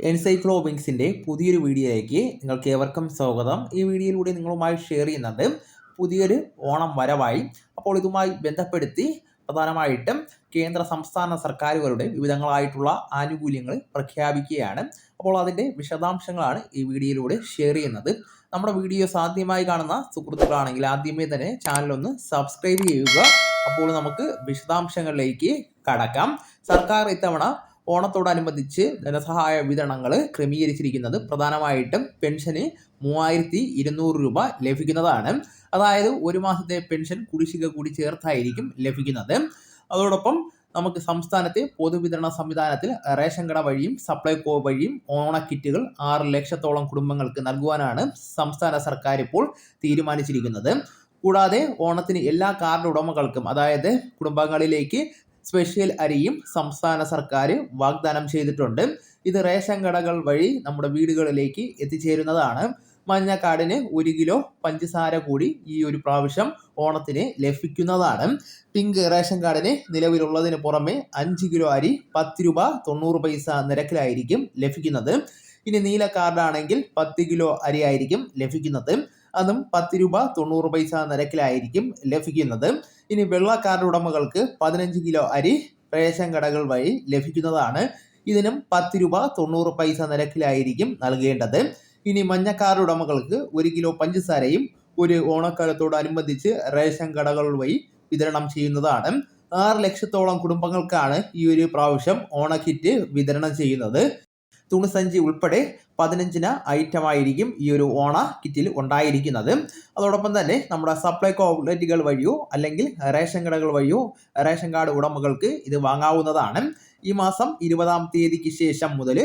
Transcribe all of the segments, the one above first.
എൻസൈക്ലോബിങ്സിന്റെ പുതിയൊരു വീഡിയോയിലേക്ക് നിങ്ങൾക്ക് ഏവർക്കും സ്വാഗതം. ഈ വീഡിയോയിലൂടെ നിങ്ങളുമായി ഷെയർ ചെയ്യുന്നത് പുതിയൊരു ഓണം വരവായി. അപ്പോൾ ഇതുമായി ബന്ധപ്പെടുത്തി പ്രധാനമായിട്ടും കേന്ദ്ര സംസ്ഥാന സർക്കാരുകളുടെ വിവിധങ്ങളായിട്ടുള്ള ആനുകൂല്യങ്ങൾ പ്രഖ്യാപിക്കുകയാണ്. അപ്പോൾ അതിന്റെ വിശദാംശങ്ങളാണ് ഈ വീഡിയോയിലൂടെ ഷെയർ ചെയ്യുന്നത്. നമ്മുടെ വീഡിയോസ് ആദ്യമായി കാണുന്ന സുഹൃത്തുക്കളാണെങ്കിൽ ആദ്യമേ തന്നെ ചാനലൊന്ന് സബ്സ്ക്രൈബ് ചെയ്യുക. അപ്പോൾ നമുക്ക് വിശദാംശങ്ങളിലേക്ക് കടക്കാം. സർക്കാർ ഇത്തവണ ഓണത്തോടനുബന്ധിച്ച് ധനസഹായ വിതരണങ്ങൾ ക്രമീകരിച്ചിരിക്കുന്നത് പ്രധാനമായിട്ടും പെൻഷന് മൂവായിരത്തി ഇരുന്നൂറ് രൂപ ലഭിക്കുന്നതാണ്. അതായത് ഒരു മാസത്തെ പെൻഷൻ കുടിശ്ശിക കൂടി ചേർത്തായിരിക്കും ലഭിക്കുന്നത്. അതോടൊപ്പം നമുക്ക് സംസ്ഥാനത്തെ പൊതുവിതരണ സംവിധാനത്തിൽ റേഷൻ കട വഴിയും സപ്ലൈകോ വഴിയും ഓണക്കിറ്റുകൾ ആറ് ലക്ഷത്തോളം കുടുംബങ്ങൾക്ക് നൽകുവാനാണ് സംസ്ഥാന സർക്കാർ ഇപ്പോൾ തീരുമാനിച്ചിരിക്കുന്നത്. കൂടാതെ ഓണത്തിന് എല്ലാ കാർഡ് ഉടമകൾക്കും അതായത് കുടുംബങ്ങളിലേക്ക് സ്പെഷ്യൽ അരിയും സംസ്ഥാന സർക്കാർ വാഗ്ദാനം ചെയ്തിട്ടുണ്ട്. ഇത് റേഷൻ കടകൾ വഴി നമ്മുടെ വീടുകളിലേക്ക് എത്തിച്ചേരുന്നതാണ്. മഞ്ഞക്കാടിന് ഒരു കിലോ പഞ്ചസാര കൂടി ഈ ഒരു പ്രാവശ്യം ഓണത്തിന് ലഭിക്കുന്നതാണ്. പിങ്ക് റേഷൻ കാർഡിന് നിലവിലുള്ളതിന് പുറമെ അഞ്ച് കിലോ അരി പത്ത് രൂപ തൊണ്ണൂറ് പൈസ നിരക്കിലായിരിക്കും ലഭിക്കുന്നത്. ഇനി നീല കാർഡാണെങ്കിൽ പത്ത് കിലോ അരി ആയിരിക്കും ലഭിക്കുന്നത്. അതും പത്ത് രൂപ തൊണ്ണൂറ് പൈസ നിരക്കിലായിരിക്കും ലഭിക്കുന്നത്. ഇനി വെള്ള കാർഡ് ഉടമകൾക്ക് പതിനഞ്ച് കിലോ അരി റേഷൻ കടകൾ വഴി ലഭിക്കുന്നതാണ്. ഇതിനും പത്ത് രൂപ തൊണ്ണൂറ് പൈസ നിരക്കിലായിരിക്കും നൽകേണ്ടത്. ഇനി മഞ്ഞ കാർഡ് ഉടമകൾക്ക് ഒരു കിലോ പഞ്ചസാരയും ഒരു ഓണക്കാലത്തോടനുബന്ധിച്ച് റേഷൻ കടകൾ വഴി വിതരണം ചെയ്യുന്നതാണ്. ആറ് ലക്ഷത്തോളം കുടുംബങ്ങൾക്കാണ് ഈ ഒരു പ്രാവശ്യം ഓണക്കിറ്റ് വിതരണം ചെയ്യുന്നത്. തുണിസഞ്ചി ഉൾപ്പെടെ പതിനഞ്ചിന് ഐറ്റമായിരിക്കും ഈ ഒരു ഓണ കിറ്റിൽ ഉണ്ടായിരിക്കുന്നത്. അതോടൊപ്പം തന്നെ നമ്മുടെ സപ്ലൈകോ ഔട്ട്ലെറ്റുകൾ വഴിയോ അല്ലെങ്കിൽ റേഷൻ കടകൾ വഴിയോ റേഷൻ കാർഡ് ഉടമകൾക്ക് ഇത് വാങ്ങാവുന്നതാണ്. ഈ മാസം ഇരുപതാം തീയതിക്ക് ശേഷം മുതൽ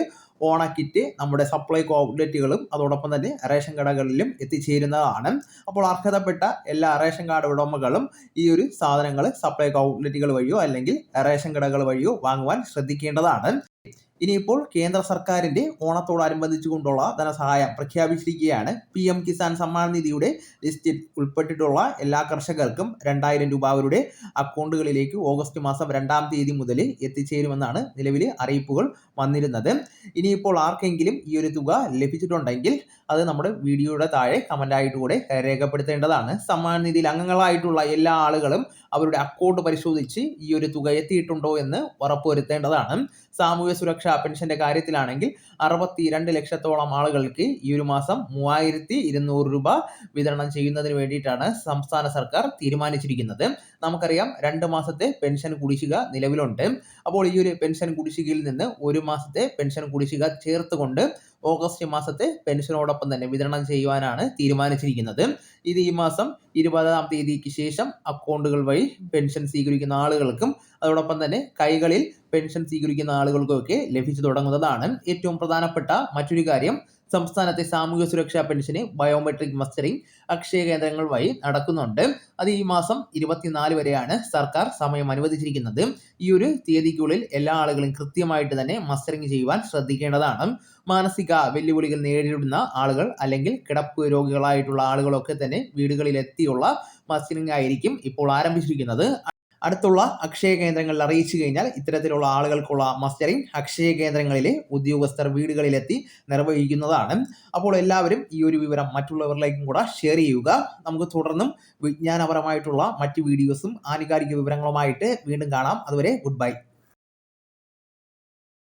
ഓണക്കിറ്റ് നമ്മുടെ സപ്ലൈകോ ഔട്ട്ലെറ്റുകളും അതോടൊപ്പം തന്നെ റേഷൻ കടകളിലും എത്തിച്ചേരുന്നതാണ്. അപ്പോൾ അർഹതപ്പെട്ട എല്ലാ റേഷൻ കാർഡ് ഉടമകളും ഈ ഒരു സാധനങ്ങൾ സപ്ലൈകോ ഔട്ട്ലെറ്റുകൾ വഴിയോ അല്ലെങ്കിൽ റേഷൻ കടകൾ വഴിയോ വാങ്ങുവാൻ ശ്രദ്ധിക്കേണ്ടതാണ്. ഇനിയിപ്പോൾ കേന്ദ്ര സർക്കാരിന്റെ ഓണത്തോടനുബന്ധിച്ചു കൊണ്ടുള്ള ധനസഹായം പ്രഖ്യാപിച്ചിരിക്കുകയാണ്. പി എം കിസാൻ സമ്മാൻ നിധിയുടെ ലിസ്റ്റിൽ ഉൾപ്പെട്ടിട്ടുള്ള എല്ലാ കർഷകർക്കും രണ്ടായിരം രൂപ അവരുടെ അക്കൗണ്ടുകളിലേക്ക് ഓഗസ്റ്റ് മാസം രണ്ടാം തീയതി മുതൽ എത്തിച്ചേരുമെന്നാണ് നിലവിലെ അറിയിപ്പുകൾ വന്നിരുന്നത്. ഇനിയിപ്പോൾ ആർക്കെങ്കിലും ഈ ഒരു തുക ലഭിച്ചിട്ടുണ്ടെങ്കിൽ അത് നമ്മുടെ വീഡിയോയുടെ താഴെ കമന്റായിട്ട് കൂടെ രേഖപ്പെടുത്തേണ്ടതാണ്. സമ്മാൻ നിധിയിൽ അംഗങ്ങളായിട്ടുള്ള എല്ലാ ആളുകളും അവരുടെ അക്കൗണ്ട് പരിശോധിച്ച് ഈ ഒരു തുക എത്തിയിട്ടുണ്ടോ എന്ന് ഉറപ്പുവരുത്തേണ്ടതാണ്. സാമൂഹ്യ സുരക്ഷാ പെൻഷന്റെ കാര്യത്തിലാണെങ്കിൽ അറുപത്തി രണ്ട് ലക്ഷത്തോളം ആളുകൾക്ക് ഈ ഒരു മാസം മൂവായിരത്തി ഇരുന്നൂറ് രൂപ വിതരണം ചെയ്യുന്നതിന് വേണ്ടിയിട്ടാണ് സംസ്ഥാന സർക്കാർ തീരുമാനിച്ചിരിക്കുന്നത്. നമുക്കറിയാം രണ്ട് മാസത്തെ പെൻഷൻ കുടിശ്ശിക നിലവിലുണ്ട്. അപ്പോൾ ഈ ഒരു പെൻഷൻ കുടിശ്ശികയിൽ നിന്ന് ഒരു മാസത്തെ പെൻഷൻ കുടിശ്ശിക ചേർത്തുകൊണ്ട് ഓഗസ്റ്റ് മാസത്തെ പെൻഷനോടൊപ്പം തന്നെ വിതരണം ചെയ്യുവാനാണ് തീരുമാനിച്ചിരിക്കുന്നത്. ഇത് ഈ മാസം ഇരുപതാം തീയതിക്ക് ശേഷം അക്കൗണ്ടുകൾ വഴി പെൻഷൻ സ്വീകരിക്കുന്ന ആളുകൾക്കും അതോടൊപ്പം തന്നെ കൈകളിൽ പെൻഷൻ സ്വീകരിക്കുന്ന ആളുകൾക്കും ഒക്കെ ലഭിച്ചു തുടങ്ങുന്നതാണ് ഏറ്റവും പ്രധാനപ്പെട്ട മറ്റൊരു കാര്യം. സംസ്ഥാനത്തെ സാമൂഹ്യ സുരക്ഷാ പെൻഷന് ബയോമെട്രിക് മസ്റ്ററിംഗ് അക്ഷയ കേന്ദ്രങ്ങൾ വഴി നടക്കുന്നുണ്ട്. അത് ഈ മാസം ഇരുപത്തിനാല് വരെയാണ് സർക്കാർ സമയം അനുവദിച്ചിരിക്കുന്നത്. ഈ ഒരു തീയതിക്കുള്ളിൽ എല്ലാ ആളുകളും കൃത്യമായിട്ട് തന്നെ മസ്റ്ററിംഗ് ചെയ്യുവാൻ ശ്രദ്ധിക്കേണ്ടതാണ്. മാനസിക വെല്ലുവിളികൾ നേരിടുന്ന ആളുകൾ അല്ലെങ്കിൽ കിടപ്പ് രോഗികളായിട്ടുള്ള ആളുകളൊക്കെ തന്നെ വീടുകളിൽ എത്തിയുള്ള മസ്റ്ററിംഗ് ആയിരിക്കും ഇപ്പോൾ ആരംഭിച്ചിരിക്കുന്നത്. അടുത്തുള്ള അക്ഷയ കേന്ദ്രങ്ങളിൽ അറിയിച്ചു കഴിഞ്ഞാൽ ഇത്തരത്തിലുള്ള ആളുകൾക്കുള്ള മസ്റ്ററിംഗ് അക്ഷയ കേന്ദ്രങ്ങളിലെ ഉദ്യോഗസ്ഥർ വീടുകളിലെത്തി നിർവഹിക്കുന്നതാണ്. അപ്പോൾ എല്ലാവരും ഈ ഒരു വിവരം മറ്റുള്ളവരിലേക്കും കൂടെ ഷെയർ ചെയ്യുക. നമുക്ക് തുടർന്നും വിജ്ഞാനപരമായിട്ടുള്ള മറ്റ് വീഡിയോസും ആനുകാലിക വിവരങ്ങളുമായിട്ട് വീണ്ടും കാണാം. അതുവരെ ഗുഡ് ബൈ